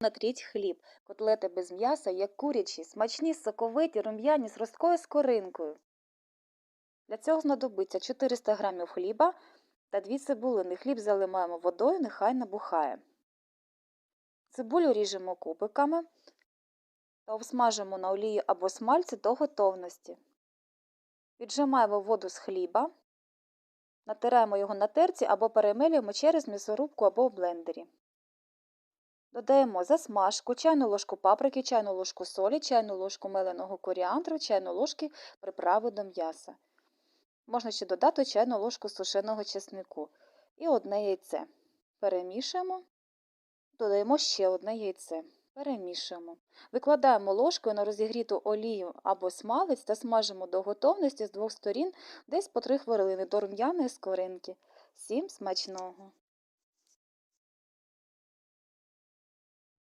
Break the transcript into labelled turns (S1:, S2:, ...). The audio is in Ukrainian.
S1: Натріть хліб, котлети без м'яса, як курячі, смачні, соковиті, рум'яні з росткою скоринкою. Для цього знадобиться 400 г хліба та 2 цибулини. Хліб заливаємо водою, нехай набухає. Цибулю ріжемо кубиками та обсмажимо на олії або смальці до готовності. Віджимаємо воду з хліба, натираємо його на терці або перемилюємо через м'ясорубку або в блендері. Додаємо засмажку, чайну ложку паприки, чайну ложку солі, чайну ложку меленого коріандру, чайну ложки приправи до м'яса. Можна ще додати чайну ложку сушеного чеснику і одне яйце. Перемішуємо, додаємо ще одне яйце. Перемішуємо. Викладаємо ложкою на розігріту олію або смалець та смажимо до готовності з двох сторін десь по 3 хвилини до рум'яної скоринки. Всім смачного!